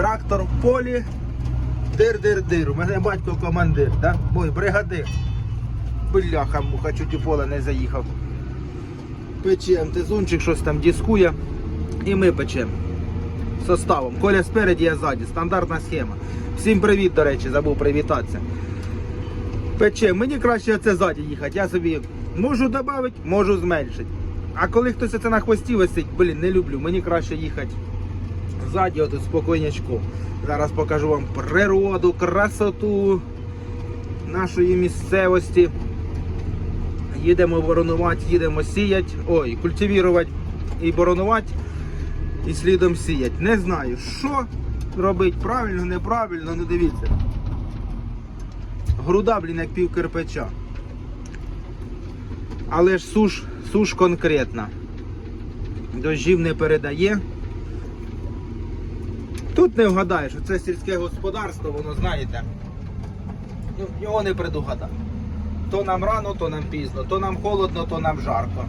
Трактор в полі. Дир-дир-дир. У мене батько командир, да? Ой, бригадир. Бляха, муха, чуть у поле не заїхав. Печем, тезунчик щось там дискує. І ми печемо. Составом. Коля спереді, я ззаді. Стандартна схема. Всім привіт, до речі, забув привітатися. Пече, мені краще це ззаді їхати. Я собі можу додати, можу зменшити. А коли хтось це на хвості висить, блін, не люблю. Мені краще їхати ззаді, от спокійнячку. Зараз покажу вам природу, красоту нашої місцевості. Їдемо боронувати, їдемо сіяти, ой, культивувати і боронувати, і слідом сіяти. Не знаю, що робити правильно, неправильно, ну дивіться. Груда, блін, як пів кирпича. Але ж суш, суш конкретна. Дощів не передає. Тут не вгадаєш, це сільське господарство, воно знаєте. Ну, його не предугадати. То нам рано, то нам пізно, то нам холодно, то нам жарко.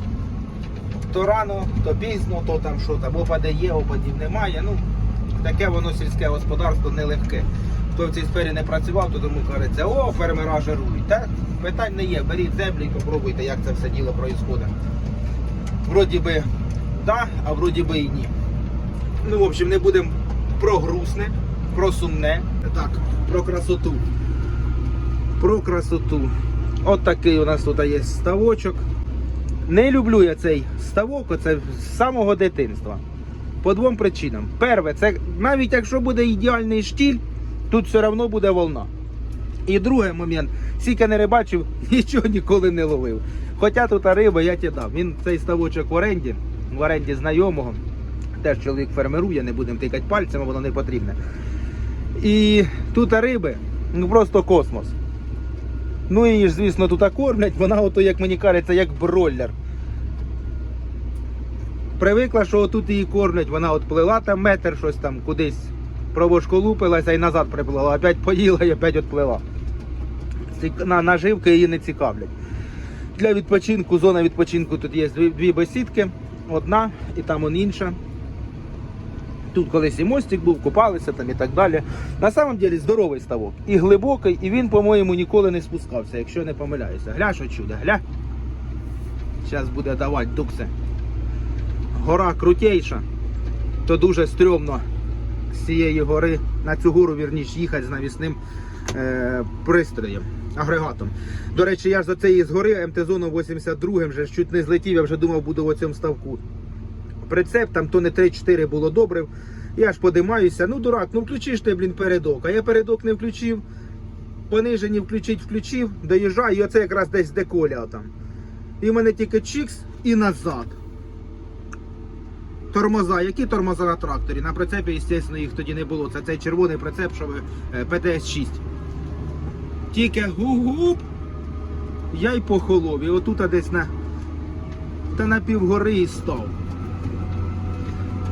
То рано, то пізно, то там що там, опаде є, опадів немає. Ну, таке воно сільське господарство нелегке. Хто в цій сфері не працював, то тому кажеться, о, фермера жирують. Та питань не є, беріть землю і попробуйте, як це все діло відбувається. Вроді би да, а вроді би і ні. Ну, в общем, не будемо про грустне, про сумне. Так, про красоту. Про красоту. От такий у нас тут є ставочок. Не люблю я цей ставок, оце з самого дитинства. По двом причинам. Перше, це навіть якщо буде ідеальний штіль, тут все одно буде волна. І другий момент, скільки не рибачив, нічого ніколи не ловив. Хоча тут риба, я тебе дав. Він цей ставочок в оренді, в оренді знайомого. Теж чоловік фермерує, не будемо тикати пальцями, воно не потрібне. І тут риби, ну просто космос. Ну і ж, звісно, тут кормлять, вона ото, як мені кажеться, як бройлер. Привикла, що тут її кормлять, вона от плила там метр, щось там кудись пробошколупилася і назад приплила, опять поїла і опять. Ці- На наживки її не цікавлять. Для відпочинку, зона відпочинку тут є дві бесідки, одна і там он інша. Тут колись і мостик був, купалися там і так далі. На самом деле здоровий ставок. І глибокий, і він, по-моєму, ніколи не спускався, якщо не помиляюся. Гля, що чудо, гля. Зараз буде давати дукси. Гора крутейша, то дуже стрьомно з цієї гори, на цю гору вірніше їхати з навісним е, пристроєм, агрегатом. До речі, я ж за цієї з гори МТ-зону 82 вже чуть не злетів, я вже думав, буду в цьому ставку прицеп, там то не 3-4 було добре. Я ж подимаюся, ну дурак, ну включиш ти, блін, передок. А я передок не включив. Понижені включить, включив, доїжджаю, і оце якраз десь де коля там. І в мене тільки чікс і назад. Тормоза. Які тормоза на тракторі? На прицепі, звісно, їх тоді не було. Це цей червоний прицеп, що ви е, ПТС-6. Тільки гуп-гуп. Я й похолов. І отут десь на. Та на півгори і став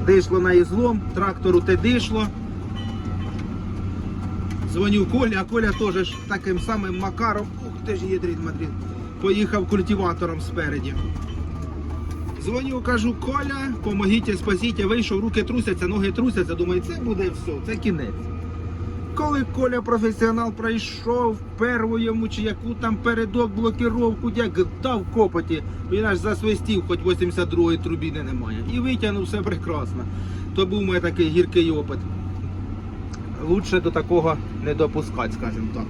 дишло на ізлом, трактору те дишло. Дзвоню Колі, а Коля теж таким самим макаром, ух ти ж єдріт Мадрид, поїхав культиватором спереді. Дзвоню, кажу, Коля, помогіть, спасіть, вийшов, руки трусяться, ноги трусяться. Думаю, це буде все, це кінець. Коли Коля професіонал пройшов перву чи яку там передок блокіровку, як дав копоті, він аж засвистів, хоч 82-ї трубіни немає. І витягнув все прекрасно. То був мій такий гіркий опит. Лучше до такого не допускати, скажімо так.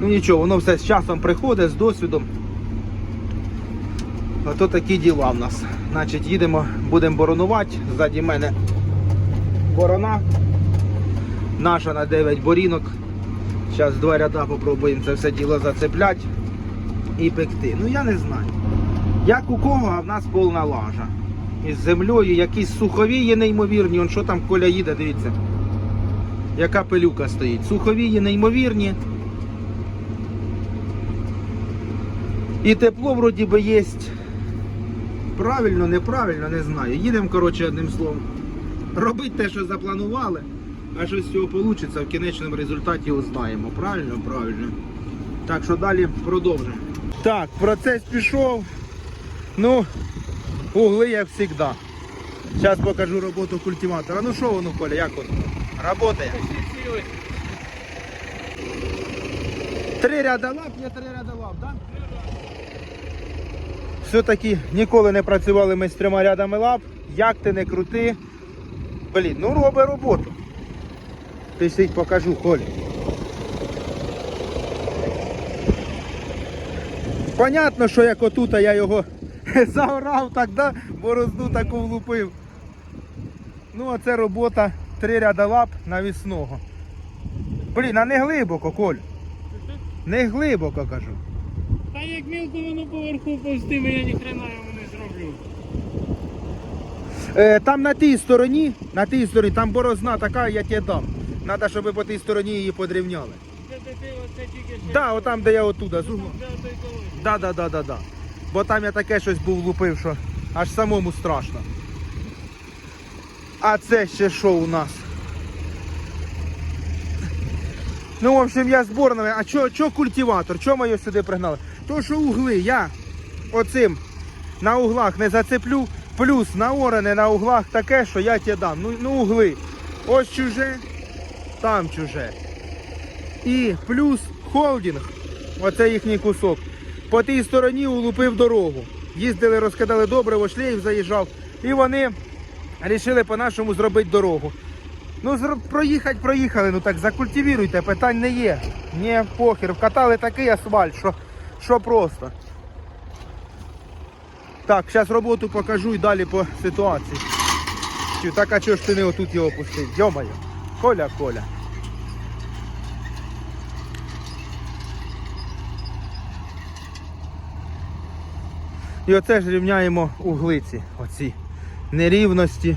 Ну нічого, воно все з часом приходить, з досвідом. Ото такі діла в нас. Значить, їдемо, будемо боронувати. Ззаді мене борона. Наша на 9 борінок. Зараз два ряда попробуємо це все діло зацеплять і пекти. Ну я не знаю. Як у кого, а в нас повна лажа. Із землею, якісь суховії неймовірні. Он що там коля їде, дивіться. Яка пилюка стоїть. Суховії неймовірні. І тепло вроді би є. Правильно, неправильно, не знаю. Їдемо, коротше, одним словом. Робити те, що запланували. А що з цього вийде, в кінечному результаті узнаємо. Правильно? Правильно. Так що далі продовжимо. Так, процес пішов. Ну, угли як завжди. Зараз покажу роботу культиватора. Ну що воно, Коля, як воно? Работає. Три ряда лап, є три ряда лап, так? Все-таки ніколи не працювали ми з трьома рядами лап. Як ти не крути. Блін, ну роби роботу. Пишіть, покажу, Коль. Понятно, що як отут, а я його заорав так, да? борозду таку влупив. Ну, а це робота три ряда лап навісного. Блін, а не глибоко, Коль. Не глибоко кажу. Та як мілко воно поверху повстиме, я ні хрена йому не зроблю. Е, там на тій стороні, на тій стороні, там борозна така, я тебе дам. Треба, щоб по тій стороні її подрівняли. Це де ти оце тільки що. Да, отам, де я отуда, з угла. Да, да, да, да, да. Бо там я таке щось був лупив, що аж самому страшно. А це ще що у нас? Ну, в общем, я зборними. А чо, чо культиватор? Чого ми його сюди пригнали? То, що угли я оцим на углах не зацеплю, плюс на оране на углах таке, що я тебе дам. Ну, ну угли. Ось чуже, там чуже. І плюс холдинг, оце їхній кусок. По тій стороні улупив дорогу. Їздили, розкидали добриво, шлейф заїжджав. І вони вирішили по-нашому зробити дорогу. Ну, проїхати, проїхали, ну так закультивіруйте, питань не є. Ні, похер. Вкатали такий асфальт, що, що просто. Так, зараз роботу покажу і далі по ситуації. Так, а чого ж ти не отут його пустив? Йомаю. Коля, І оце ж рівняємо углиці, оці нерівності.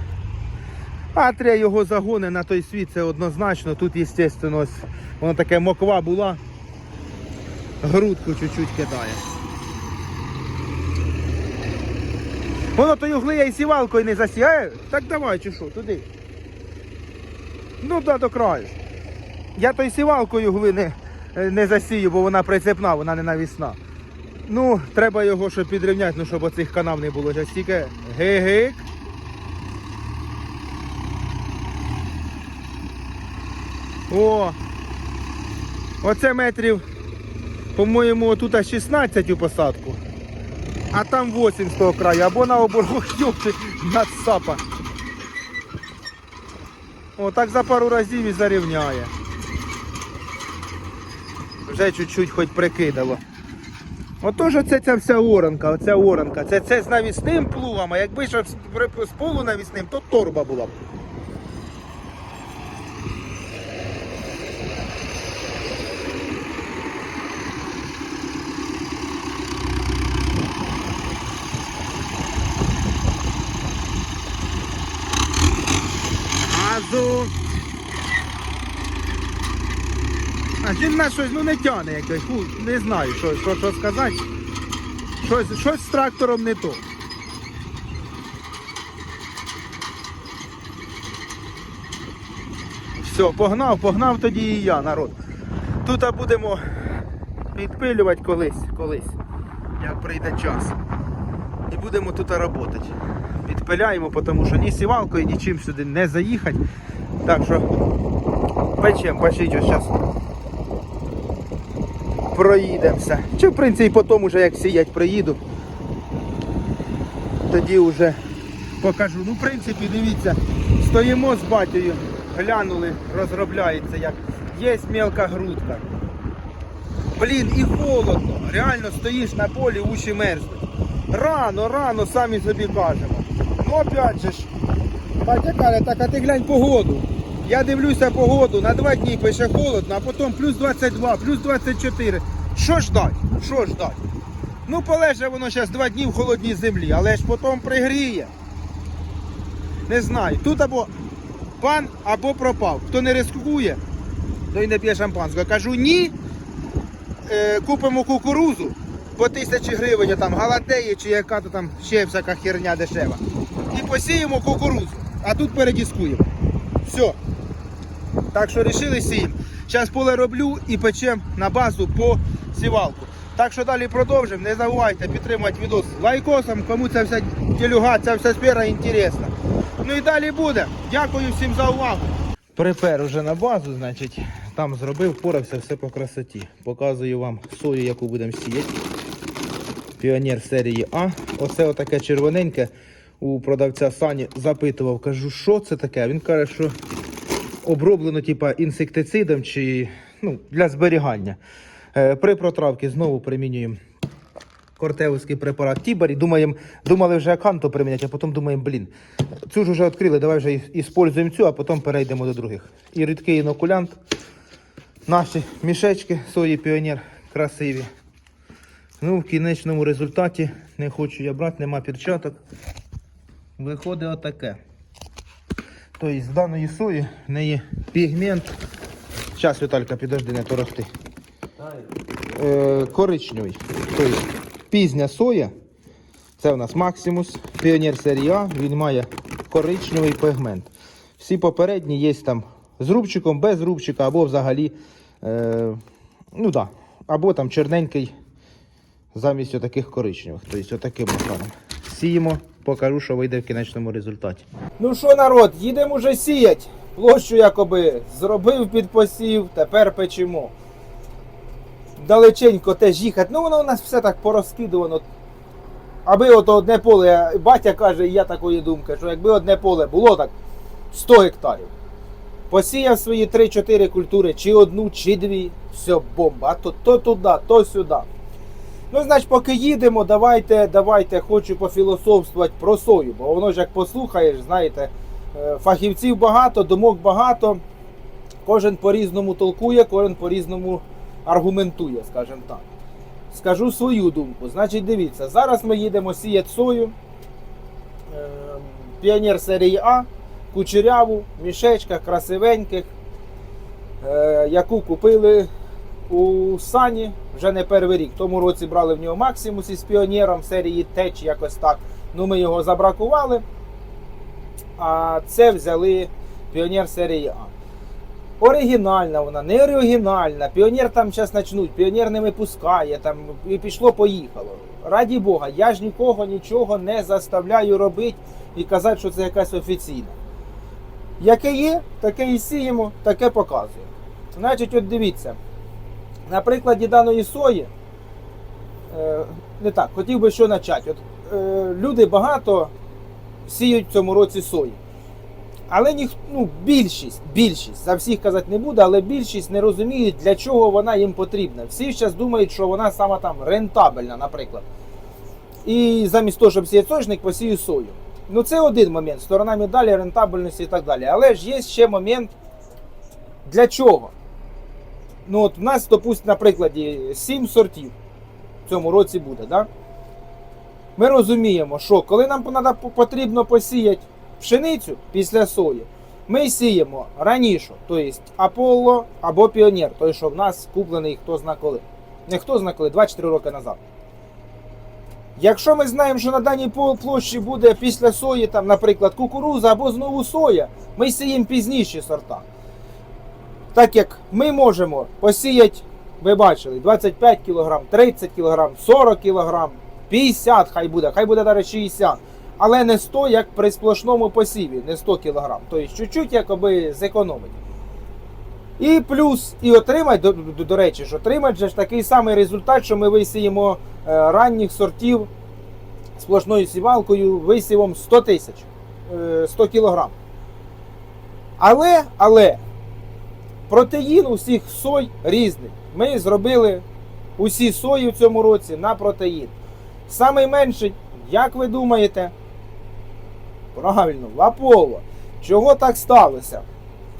А треба його загони на той світ, це однозначно. Тут, звісно, воно таке моква була. Грудку чуть-чуть кидає. Воно той угли я і сівалкою не засіяє. Так давай, чи що, туди. Ну да, до краю. Я той сівалкою угли не, не засію, бо вона прицепна, вона не навісна. Ну, треба його щоб підрівняти, ну щоб оцих канав не було. Ось тільки гиг. О! Оце метрів, по-моєму, тут 16 у посадку. А там 8 з того краю, або на оборвах йопти сапа. О, так за пару разів і зарівняє. Вже чуть-чуть хоч прикидало. Отож оце ця вся оранка, оця оранка. Це, це з навісним плугом, а якби ще з, з полунавісним, то торба була б. Газу. А він на щось ну, не тяне якось. Не знаю, що, що, що сказати. Щось, щось з трактором не то. Все, погнав, погнав тоді і я, народ. Тут будемо підпилювати колись, колись, як прийде час. І будемо тут працювати. Підпиляємо, тому що ні сівалкою, нічим сюди не заїхати. Так що печем, печіть ось зараз проїдемося. Чи в принципі потім уже як сіять приїду. Тоді вже покажу. Ну, в принципі, дивіться, стоїмо з батькою, глянули, розробляється як. Є мелка грудка. Блін, і холодно. Реально стоїш на полі, уші мерзнуть. Рано, рано, самі собі кажемо. Ну опять же ж, батя каже, так а ти глянь погоду. Я дивлюся погоду, на два дні пише холодно, а потім плюс 22, плюс 24. Що ждать? Що ждать? Ну полеже воно зараз два дні в холодній землі, але ж потім пригріє. Не знаю. Тут або пан, або пропав. Хто не рискує, той не п'є шампанського. Кажу ні. Е, купимо кукурузу по тисячі гривень, там галатеї чи яка то там ще всяка херня дешева. І посіємо кукурузу. А тут передіскуємо. Все. Так що рішили сіємо. Зараз поле роблю і печемо на базу по сівалку. Так що далі продовжимо. Не забувайте підтримати відос лайкосом, кому ця вся ділюга, ця вся сфера інтересна. Ну і далі буде. Дякую всім за увагу. Припер уже на базу, значить, там зробив, впорався все по красоті. Показую вам сою, яку будемо сіяти. Піонер серії А. Оце отаке червоненьке. У продавця Сані запитував, кажу, що це таке? Він каже, що оброблено типа інсектицидом чи ну, для зберігання. Е, при протравці знову примінюємо кортеовський препарат Тібарі. Думаємо, думали вже аканту приміняти, а потім думаємо, блін, цю ж вже відкрили, давай вже іспользуємо цю, а потім перейдемо до других. І рідкий інокулянт. Наші мішечки сої піонер красиві. Ну, в кінечному результаті не хочу я брати, нема перчаток. Виходить отаке. Тобто з даної сої в неї пігмент. Зараз, Віталька, підожди, не торохти. Е, коричневий. Тобто пізня соя. Це у нас Максимус, Піонер серії А, він має коричневий пігмент. Всі попередні є там з рубчиком, без рубчика, або взагалі, е, ну да, або там черненький замість отаких коричневих. Тобто отаким макаром. Сіємо, покажу, що вийде в кінечному результаті. Ну що, народ, їдемо вже сіять. Площу якоби зробив під посів, тепер печемо. Далеченько теж їхати. Ну воно у нас все так порозкидувано. Аби ото одне поле, батя каже, і я такої думки, що якби одне поле було так 100 гектарів. Посіяв свої 3-4 культури, чи одну, чи дві, все бомба. А то, то туди, то сюди. Ну, значить, поки їдемо, давайте, давайте, хочу пофілософствувати про сою, бо воно ж як послухаєш, знаєте, е, фахівців багато, думок багато, кожен по-різному толкує, кожен по-різному аргументує, скажімо так. Скажу свою думку. Значить, дивіться, зараз ми їдемо сіяти сою. Е, Піонер серії А, кучеряву, мішечках, красивеньких, е, яку купили у Сані вже не перший рік. В тому році брали в нього Максимус із піонером серії Т чи якось так. Ну ми його забракували. А це взяли піонер серії А. Оригінальна вона, не оригінальна. Піонер там зараз почнуть, піонер не випускає, там і пішло-поїхало. Раді Бога, я ж нікого нічого не заставляю робити і казати, що це якась офіційна. Яке є, таке і сіємо, таке показуємо. Значить, от дивіться, на прикладі даної сої, е, не так, хотів би що почати. От, е, люди багато сіють в цьому році сої. Але ніх, ну, більшість, більшість, за всіх казати не буду, але більшість не розуміють, для чого вона їм потрібна. Всі зараз думають, що вона сама там рентабельна, наприклад. І замість того, щоб сіяти соняшник, посію сою. Ну це один момент, сторона медалі, рентабельності і так далі. Але ж є ще момент для чого. Ну от у нас, допустимо, на прикладі 7 сортів в цьому році буде. Да? Ми розуміємо, що коли нам потрібно посіяти пшеницю після сої, ми сіємо раніше, тобто Аполло або Піонер, той, що в нас куплений хто зна коли. Не хто зна коли, 2-4 роки назад. Якщо ми знаємо, що на даній площі буде після сої, там, наприклад, кукуруза або знову соя, ми сіємо пізніші сорта. Так як ми можемо посіяти, ви бачили, 25 кг, 30 кг, 40 кг, 50 хай буде, хай буде навіть 60 але не 100, як при сплошному посіві, не 100 кг. Тобто чуть-чуть якоби зекономить. І плюс, і отримать, до, до, до речі, ж отримать же ж такий самий результат, що ми висіємо е, ранніх сортів сплошною сівалкою висівом 100 тисяч, е, 100 кг. Але, але, протеїн у всіх сой різний. Ми зробили усі сої в цьому році на протеїн. Самий менший, як ви думаєте? Правильно, в Чого так сталося?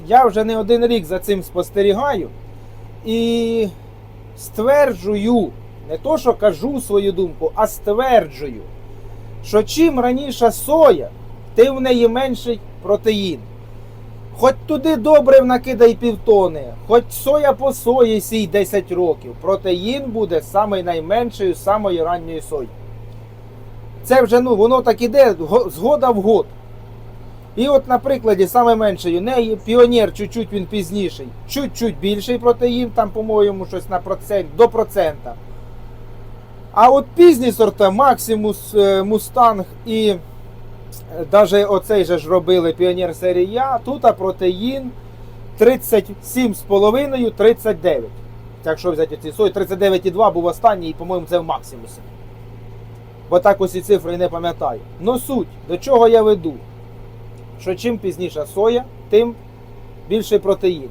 Я вже не один рік за цим спостерігаю і стверджую, не то, що кажу свою думку, а стверджую, що чим раніше соя, тим в неї менший протеїн. Хоч туди добре накидай півтони, хоч соя по сої сій 10 років, протеїн буде самий найменшою, самої ранньої сої. Це вже ну, воно так іде го- згода в год. І от на прикладі саме меншої неї піонер чуть-чуть він пізніший, чуть-чуть більший протеїн, там, по-моєму, щось на процент, до процента. А от пізні сорта Максимус, е, Мустанг і Навіть оцей же ж робили піонер серії А, тут протеїн 37,5-39. Якщо взяти ці сої, 39,2 був останній, і, по-моєму, це в максимусі. Бо так ці цифри не пам'ятаю. Но суть, до чого я веду? Що чим пізніша соя, тим більший протеїн.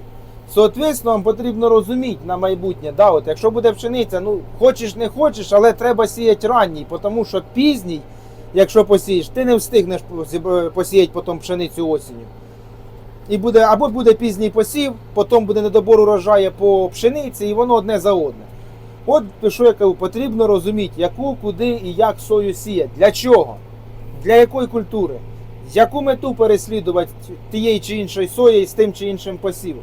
Соответственно, вам потрібно розуміти на майбутнє, да, от якщо буде пшениця, ну хочеш не хочеш, але треба сіяти ранній, тому що пізній, якщо посієш, ти не встигнеш посіяти потім пшеницю осінню. І буде, або буде пізній посів, потім буде недобор урожаю по пшениці, і воно одне за одне. От що я кажу, потрібно розуміти, яку, куди і як сою сіяти. Для чого? Для якої культури? Яку мету переслідувати тієї чи іншої сої з тим чи іншим посівом.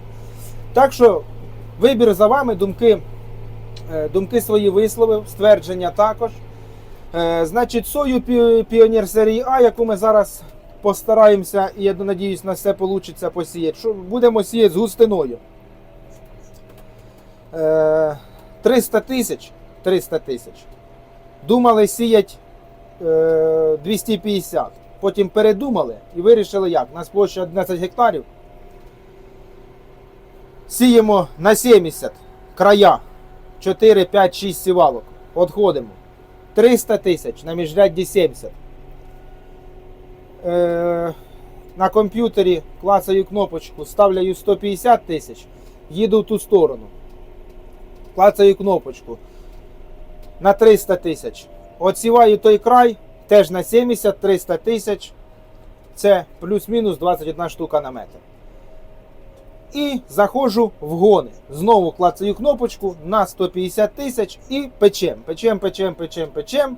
Так що вибір за вами, думки, е, думки свої висловив, ствердження також. Е, Значить, сою пі- піонер серії А, яку ми зараз постараємося, і я надіюсь, на все вийде посіяти. Що будемо сіяти з густиною. Е, 300 тисяч. 300 тисяч. Думали сіять е, 250. Потім передумали і вирішили як? У нас площа 11 гектарів. Сіємо на 70 края. 4, 5, 6 сівалок. Отходимо. 300 тисяч на міжрядді 70. Е, на комп'ютері клацаю кнопочку, ставляю 150 тисяч, їду в ту сторону. Клацаю кнопочку. На 300 тисяч. Отсіваю той край, теж на 70-300 тисяч. Це плюс-мінус 21 штука на метр. І заходжу в гони. Знову клацаю кнопочку на 150 тисяч і печем. Печем, печем, печем, печем.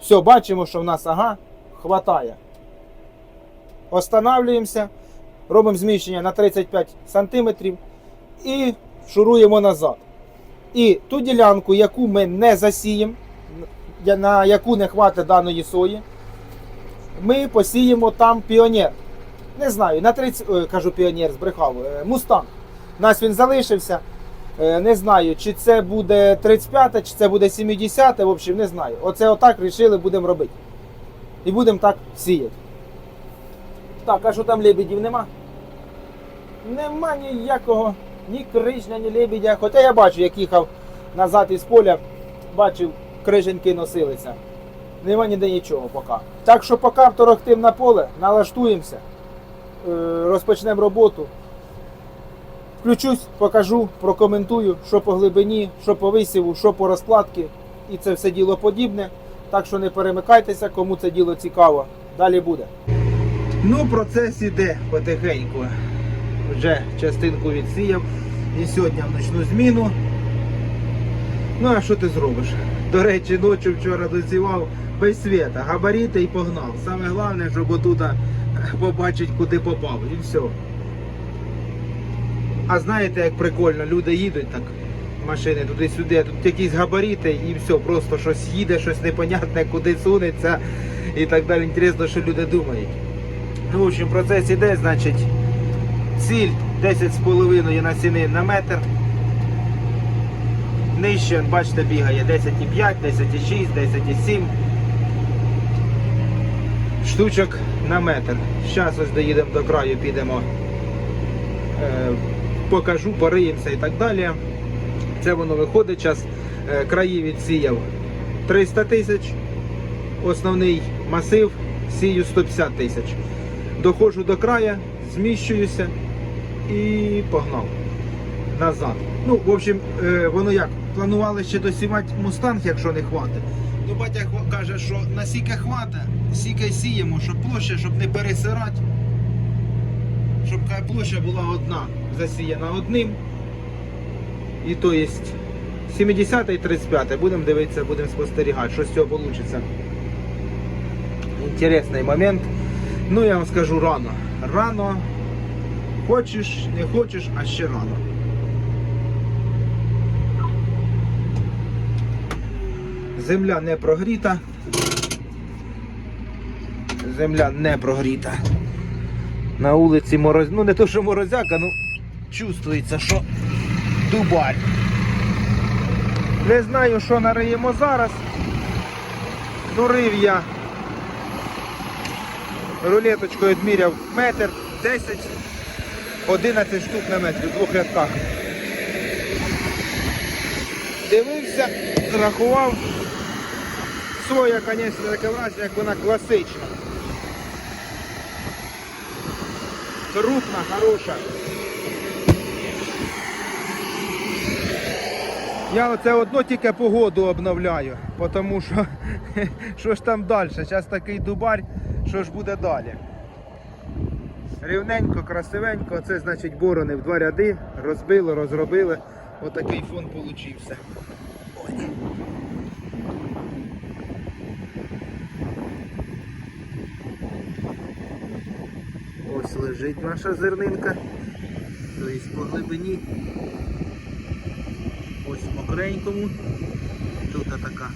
Все, бачимо, що в нас ага, хватає. Останавлюємося, робимо зміщення на 35 см і шуруємо назад. І ту ділянку, яку ми не засіємо, на яку не хватить даної сої, ми посіємо там піонер. Не знаю, на 30, ой, кажу піонер, збрехав, е, мустанг. Нас він залишився. Е, Не знаю, чи це буде 35-та, чи це буде 70, в общем, не знаю. Оце отак вирішили, будемо робити. І будемо так сіяти. Так, а що там лебедів нема? Нема ніякого, ні крижня, ні лебедя. Хоча я бачу, як їхав назад із поля, бачив, криженьки носилися. Нема ніде нічого поки. Так що поки второхтим на поле, налаштуємося, е, розпочнемо роботу. Включусь, покажу, прокоментую, що по глибині, що по висіву, що по розкладці і це все діло подібне. Так що не перемикайтеся, кому це діло цікаво. Далі буде. Ну, процес іде потихеньку. Вже частинку відсіяв. І сьогодні в ночну зміну. Ну, а що ти зробиш? До речі, ночі вчора досівав без світа, габаріти і погнав. Саме головне, щоб отуда побачить, куди попав. І все. А знаєте, як прикольно, люди їдуть так, машини туди-сюди, тут якісь габаріти і все, просто щось їде, щось непонятне, куди сунеться і так далі. Інтересно, що люди думають. Ну, в общем, процес іде, значить, ціль 10,5 насіни на метр. Нижче, бачите, бігає 10,5, 10,6, 10,7 штучок на метр. Зараз ось доїдемо до краю, підемо, е, покажу, пориємося і так далі. Це воно виходить. Зараз е, краї відсіяв 300 тисяч, основний масив сію 150 тисяч. Доходжу до края, зміщуюся і погнав назад. Ну, в общем, е, воно як? Планували ще досівати мустанг, якщо не хватить. Ну, батя каже, що насіки хватить, сіки сіємо, щоб площа, щоб не пересирати. Щоб площа була одна, засіяна одним. І то є 70 і 35. Будемо дивитися, будемо спостерігати, що з цього вийде. Інтересний момент. Ну, я вам скажу рано. Рано. Хочеш, не хочеш, а ще рано. Земля не прогріта. Земля не прогріта. На вулиці мороз... Ну не то, що морозяка, ну чувствується, що дубаль. Не знаю, що нариємо зараз. Дурив я рулеточкою відміряв метр, 10, 11 штук на метрі в двох рядках. Дивився, рахував. Соя, звісно, таке враження, як вона класична. Крупна, хороша. Я оце одно тільки погоду обновляю, тому що що ж там далі? Зараз такий дубарь, що ж буде далі. Рівненько, красивенько, це значить борони в два ряди, розбили, розробили. Отакий фон получився. Ой. Ось лежить наша зернинка. Тобто по глибині. Ось мокренькому. Тут така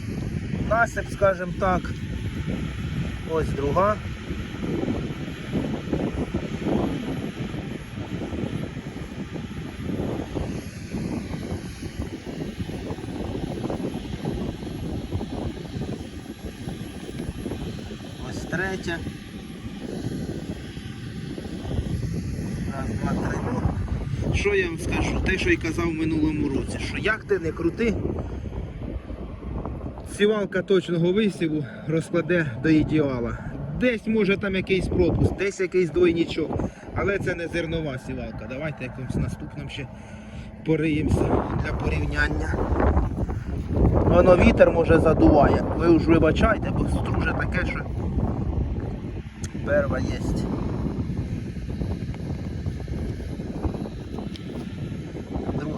насип, скажімо так. Ось друга. Ось третя. Раз, два, три. Ну, що я вам скажу? Те, що й казав в минулому році, що як ти не крути, сівалка точного висіву розкладе до ідеала. Десь може там якийсь пропуск, десь якийсь двойничок, але це не зернова сівалка. Давайте якимось наступним ще пориємося для порівняння. Воно вітер може задуває. Ви ж вибачайте, бо струже таке, що перва єсть.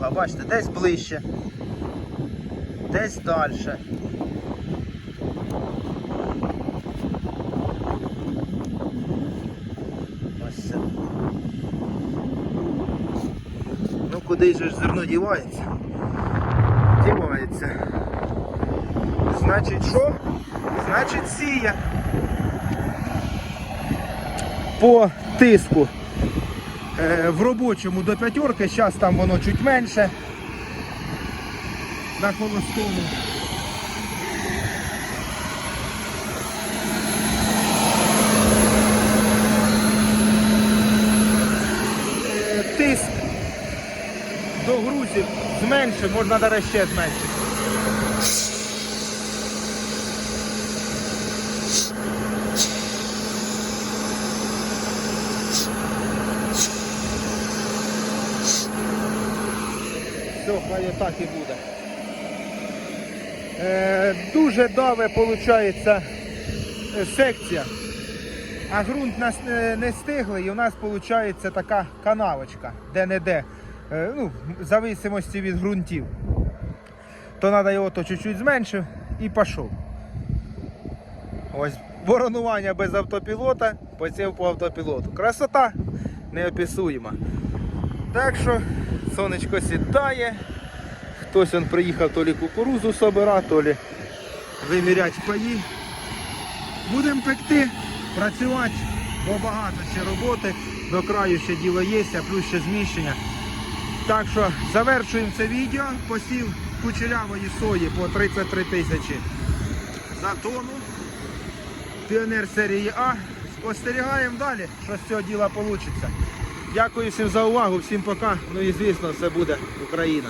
Друга, бачите, десь ближче, десь далі. Ось це. Ну куди ж зерно дівається? Дівається. Значить що? Значить сіє. По тиску в робочому до п'ятерки, зараз там воно чуть менше. На холостому. Е, Тиск до грузів зменшив, можна навіть ще зменшити. Все, так і буде. Е, дуже даве виходить секція. А ґрунт нас не, не стиглий, і у нас виходить така канавочка, де-не-де. Е, ну, в зависимості від ґрунтів. То треба його то чуть-чуть зменшив і пішов. Ось воронування без автопілота, посів по автопілоту. Красота неописуєма. Так що сонечко сідає. Хтось он приїхав то лі кукурузу собирати, то лі виміряти паї. Будемо пекти, працювати, бо багато ще роботи, до краю ще діло є, а плюс ще зміщення. Так що завершуємо це відео. Посів кучерявої сої по 33 тисячі за тонну. Піонер серії А. Спостерігаємо далі, що з цього діла вийде. Дякую всім за увагу, всім пока. Ну і звісно, все буде Україна.